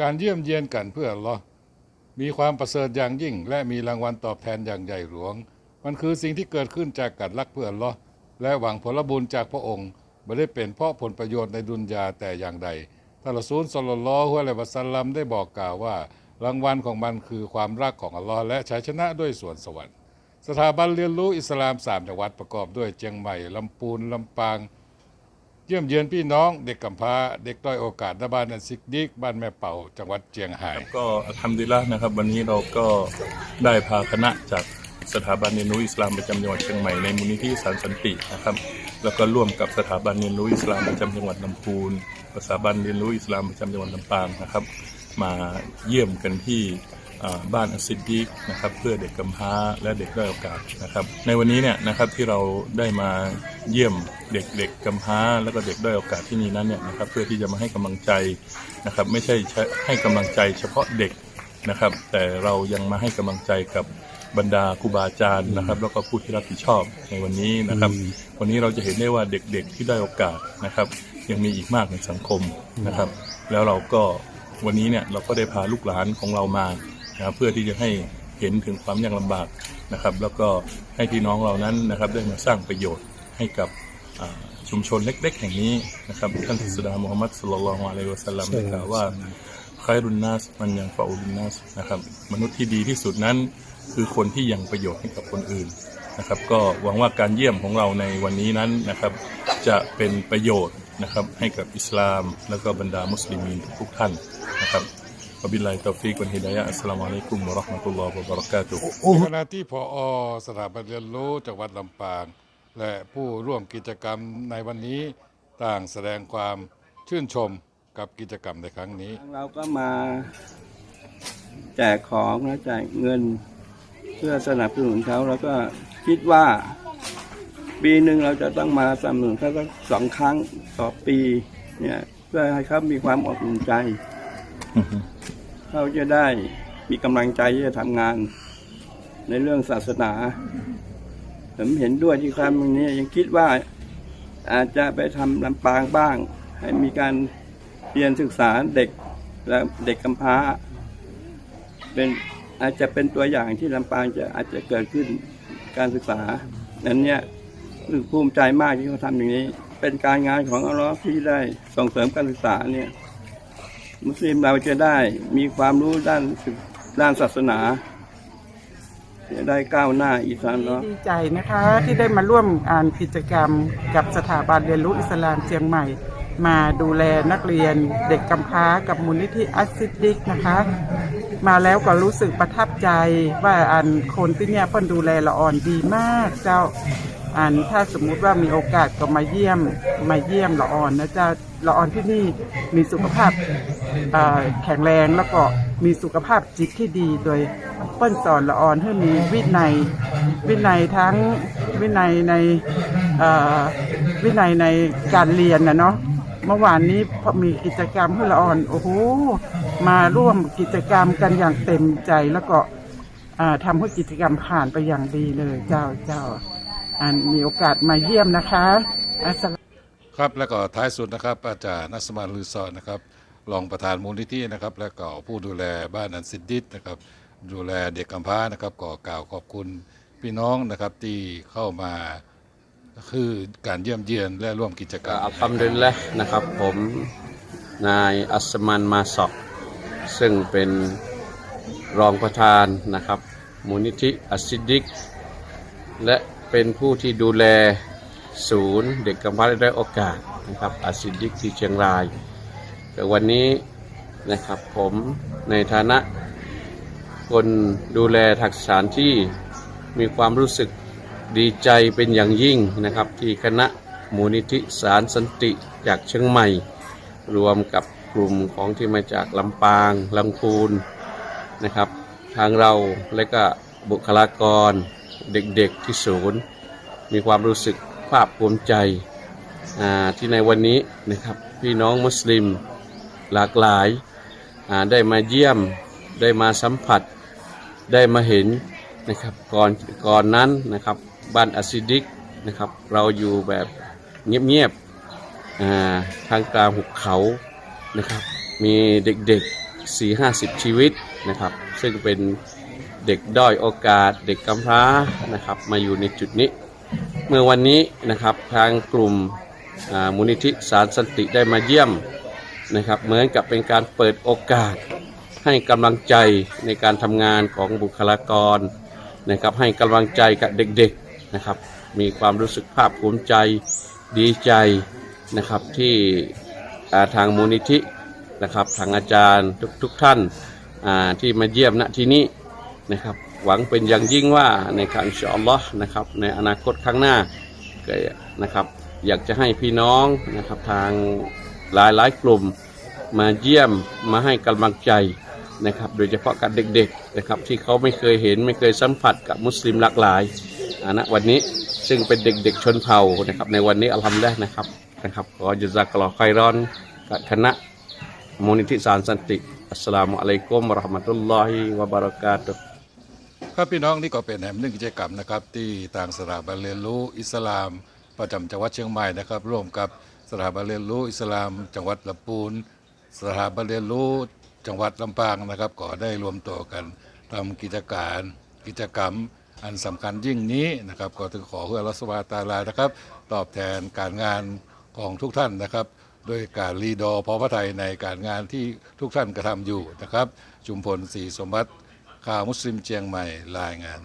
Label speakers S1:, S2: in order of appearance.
S1: การเยี่ยมเยียนกันเพื่ออัลลอฮ์มีความประเสริฐอย่างยิ่ง และมีรางวัลตอบแทนอย่างใหญ่หลวง มันคือสิ่งที่เกิดขึ้นจากการรักเพื่ออัลลอฮ์และหวังผลบุญจากพระองค์ไม่ได้เป็นเพราะผลประโยชน์ในดุนยาแต่อย่างใดท่านรอซูลศ็อลลัลลอฮุอะลัยวะซัลลัมได้บอกกล่าวว่า รางวัลของมันคือความรักของอัลลอฮ์และชัยชนะด้วยส่วนสวรรค์ สถาบันเรียนรู้อิสลามสามจังหวัดประกอบด้วยเชียงใหม่ลำพูนลำปาง เยี่ยมเยือนพี่น้องเด็กกำพร้าเด็กด้อยโอกาสณบ้านนันซิกดิกบ้านแม่เป่าจังหวัดเจียงไฮ้
S2: ก็อัลฮัมดุลิลละนะครับ วันนี้เราก็ได้พาคณะจากสถาบันเรียนรู้อิสลามประจำจังหวัดเชียงใหม่ในมูลนิธิสารสันตินะครับ แล้วก็ร่วมกับสถาบันเรียนรู้อิสลามประจำจังหวัดลำพูนสถาบันเรียนรู้อิสลามประจำจังหวัดลำปางนะครับ มาเยี่ยมกันที่ บ้านอัสซิดดีกนะครับเพื่อเด็กกำพร้าและเด็กด้อยโอกาสนะครับในวันนี้เนี่ยนะครับที่เราได้มาเยี่ยมเด็กเด็กกำพร้าแล้วก็เด็กด้อยโอกาสที่นี่นั้นเนี่ยนะครับเพื่อที่จะมาให้กำลังใจนะครับไม่ใช่ให้กำลังใจเฉพาะเด็กนะครับ แต่เรายังมาให้กำลังใจกับบรรดาครูบาอาจารย์นะครับ แล้วก็ผู้ที่รับผิดชอบในวันนี้นะครับ วันนี้เราจะเห็นได้ว่าเด็กๆที่ได้โอกาสนะครับ ยังมีอีกมากในสังคมนะครับ แล้วเราก็วันนี้เนี่ยเราก็ได้พาลูกหลานของเรามา นะครับเพื่อที่จะให้เห็นถึงความยากลำบากนะครับ แล้วก็ให้พี่น้องเรานั้นนะครับได้มาสร้างประโยชน์ให้กับอ่าชุมชนเล็ก ๆ แห่งนี้นะครับท่านศาสดามุฮัมมัดสุลลัลลอฮุอะลัยฮิวะสัลลัมได้กล่าวว่าคายรุนนัสมันยังฟาอุลินนัสนะครับมนุษย์ที่ดีที่สุดนั้นคือคนที่ยังประโยชน์ให้กับคนอื่นนะครับก็หวังว่าการเยี่ยมของเราในวันนี้นั้นนะครับจะเป็นประโยชน์นะครับให้กับอิสลาม แล้วก็บรรดามุสลิมีนทุกๆท่านนะครับ วะบิลลาฮิตอฟิกวันฮิดายะอัสสลามุอะลัยกุมวะเราะห์มะตุลลอฮ์วะบะเราะกาตุฮ์
S1: ขณะที่พอสถาบันเรียนรู้จังหวัดลำปาง และผู้ร่วมกิจกรรมในวันนี้ต่างแสดงความชื่นชมกับกิจกรรมในครั้งนี้
S3: เราก็มาแจกของและแจกเงินเพื่อสนับสนุนเขาแล้วก็คิดว่า ปีหนึ่งเราจะต้องมาสนับสนุนเขาสักสองครั้งต่อปีเนี่ยเพื่อให้เขามีความอบอุ่นใจ เขาจะได้มีกำลังใจที่จะทำงาน ในเรื่องศาสนา ผมเห็นด้วยที่คำนี้ยังคิดว่าอาจจะไปทำลำปางบ้าง ให้มีการเรียนศึกษาเด็กและเด็กกำพร้า เป็นอาจจะเป็นตัวอย่างที่ลำปางจะอาจจะเกิดขึ้นการศึกษานั้นเนี่ยรู้ภูมิใจมากที่เขาทำอย่างนี้ เป็นการงานของอัลลอฮ์ที่ได้ส่งเสริมการศึกษาเนี่ย มุสลิมเราจะได้มีความรู้ด้านด้านศาสนาจะได้ก้าวหน้าอิสลามเนาะ
S4: ดีใจนะคะที่ได้มาร่วมอ่านกิจกรรมกับสถาบันเรียนรู้อิสลามเชียงใหม่ มาดูแลนักเรียนเด็กกำพร้ากับมูลนิธิอัสซิดดิกนะคะ มาแล้วก็รู้สึกประทับใจว่าอันคนที่เนี่ยเพิ่นดูแลละอ่อนดีมากเจ้าอันถ้าสมมุติว่ามีโอกาสก็มาเยี่ยมมาเยี่ยมละอ่อนนะเจ้าละอ่อนที่นี่มีสุขภาพ แข็งแรงแล้วก็มีสุขภาพจิตที่ดีโดยเปิ้นสอนละอ่อนให้มีวินัยวินัยทั้งวินัยในวินัยในการเรียนนะเนาะเมื่อวานนี้พอมีกิจกรรมให้ละอ่อนโอ้โหมาร่วมกิจกรรมกันอย่างเต็มใจแล้วก็ทำให้กิจกรรมผ่านไปอย่างดีเลยเจ้าเจ้าอันมีโอกาสมาเยี่ยมนะคะอัส
S1: ครับแล้วก็ท้ายสุดนะครับ อาจารย์นัสมานลือซอนนะครับ รองประธานมูลนิธินะครับ และก็ผู้ดูแลบ้านอันซิดดิษนะครับ ดูแลเด็กกำพร้านะครับก็กล่าวขอบคุณพี่น้องนะครับที่เข้ามาคือการเยี่ยมเยียนและร่วมกิจกรรม
S5: อัลฮัมดุลิลละนะครับ ผมนายอัสมันมาสอกซึ่งเป็นรองประธานนะครับมูลนิธิอัสซิดิก และเป็นผู้ที่ดูแลศูนย์เด็กกำพร้าได้โอกาสนะครับอัสซิดดิกที่เชียงราย แต่วันนี้นะครับผมในฐานะ คนดูแลทักษานที่มีความรู้สึกดีใจเป็นอย่างยิ่งนะครับ ที่คณะมูลนิธิสารสันติจากเชียงใหม่ รวมกับกลุ่มของที่มาจากลำปางลำพูนนะครับ ทางเราและก็บุคลากรเด็กๆที่ศูนย์ มีความรู้สึกภาคภูมิใจที่ในวันนี้นะครับพี่น้องมุสลิม หลากหลาย ได้มาเยี่ยม ได้มาสัมผัส ได้มาเห็นนะครับ ก่อนก่อนนั้นนะครับบ้านอัสซิดิกนะครับ เราอยู่แบบเงียบๆทางกลางหุบเขานะครับ มีเด็กๆ4-50ชีวิตนะครับ ซึ่งเป็นเด็กด้อยโอกาส เด็กกำพร้านะครับ มาอยู่ในจุดนี้ เมื่อวันนี้นะครับทางกลุ่มมูลนิธิสารสันติได้มาเยี่ยม นะครับเหมือนกับเป็นการเปิดโอกาส ให้กำลังใจในการทำงานของบุคลากรนะครับให้กำลังใจกับเด็กๆนะครับ มีความรู้สึกภาคภูมิใจดีใจนะครับที่าทางมูลนิธินะครับทางอาจารย์ทุกๆท่านาที่มาเยี่ยมณที่นี้นะครับ หวังเป็นอย่างยิ่งว่าในการอินชาอัลลอฮ์นะครับในอนาคตข้างหน้านะครับ อยากจะให้พี่น้องนะครับทาง หลายหลายๆกลุ่มมาเยี่ยมมาให้กำลังใจนะครับ โดยเฉพาะกับเด็กๆนะครับที่เขาไม่เคยเห็นไม่เคยสัมผัสกับมุสลิมหลากหลายอ่าณวันนี้ซึ่งเป็นเด็กๆชนเผ่านะครับ ในวันนี้อัลฮัมดุลิลละห์นะครับนะครับขอจุซักลอไครอนกับคณะมูลนิธิสารสันติอัสสลามุอะลัยกุมะราะห์มะตุลลอฮิวะบะเราะกาตุ
S1: ครับพี่น้องนี่ก็เป็นแห่งหนึ่งกิจกรรมนะครับ ที่ทางสถาบันเรียนรู้อิสลามประจำจังหวัดเชียงใหม่นะครับ ร่วมกับ สถาบันเรียนรู้อิสลาม จังหวัดลำพูน สถาบันเรียนรู้จังหวัดลำปางนะครับก็ได้รวมตัวกันทำกิจการกิจกรรมอันสำคัญยิ่งนี้นะครับก็ถึงขอเพื่อรัสวาตาลานะครับ ตอบแทนการงานของทุกท่านนะครับโดยการรีดอพอพระไทยในการงานที่ทุกท่านกระทำอยู่นะครับ จุมพลศรีสมบัติข่าวมุสลิมเชียงใหม่รายงาน